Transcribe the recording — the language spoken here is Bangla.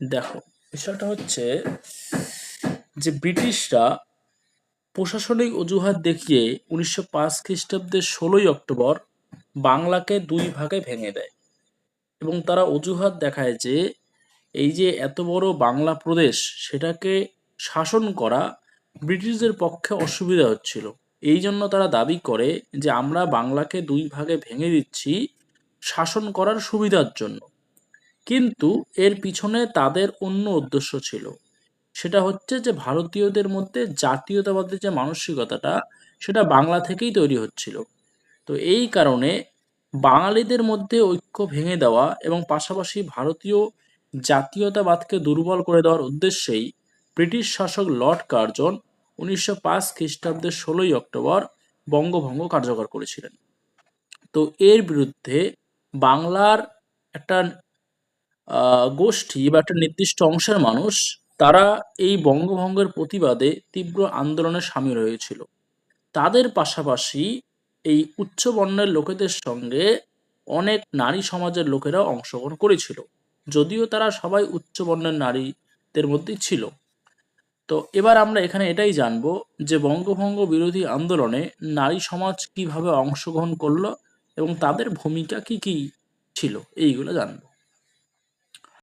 দেখো, বিষয়টা হচ্ছে যে ব্রিটিশরা প্রশাসনিক অজুহাত দেখিয়ে উনিশশো পাঁচ খ্রিস্টাব্দের ষোলোই অক্টোবর বাংলাকে দুই ভাগে ভেঙে দেয়। এবং তারা অজুহাত দেখায় যে এই যে এত বড় বাংলা প্রদেশ, সেটাকে শাসন করা ব্রিটিশদের পক্ষে অসুবিধা হচ্ছিল। এই জন্য তারা দাবি করে যে আমরা বাংলাকে দুই ভাগে ভেঙে দিচ্ছি শাসন করার সুবিধার জন্য। কিন্তু এর পিছনে তাদের অন্য উদ্দেশ্য ছিল। সেটা হচ্ছে যে ভারতীয়দের মধ্যে জাতীয়তাবাদের যে মানসিকতাটা, সেটা বাংলা থেকেই তৈরি হচ্ছিল। তো এই কারণে বাঙালিদের মধ্যে ঐক্য ভেঙে দেওয়া এবং পাশাপাশি ভারতীয় জাতীয়তাবাদকে দুর্বল করে দেওয়ার উদ্দেশ্যেই ব্রিটিশ শাসক লর্ড কার্জন উনিশশো পাঁচ খ্রিস্টাব্দের ষোলোই অক্টোবর বঙ্গভঙ্গ কার্যকর করেছিলেন। তো এর বিরুদ্ধে বাংলার একটা গোষ্ঠী বা একটা নির্দিষ্ট অংশের মানুষ, তারা এই বঙ্গভঙ্গের প্রতিবাদে তীব্র আন্দোলনে সামিল হয়েছিল। তাদের পাশাপাশি এই উচ্চ বর্ণের লোকেদের সঙ্গে অনেক নারী সমাজের লোকেরা অংশগ্রহণ করেছিল, যদিও তারা সবাই উচ্চ বর্ণের নারীদের মধ্যেই ছিল। তো এবার আমরা এখানে এটাই জানব যে বঙ্গভঙ্গ বিরোধী আন্দোলনে নারী সমাজ কীভাবে অংশগ্রহণ করল এবং তাদের ভূমিকা কি কি ছিল, এইগুলো জানব।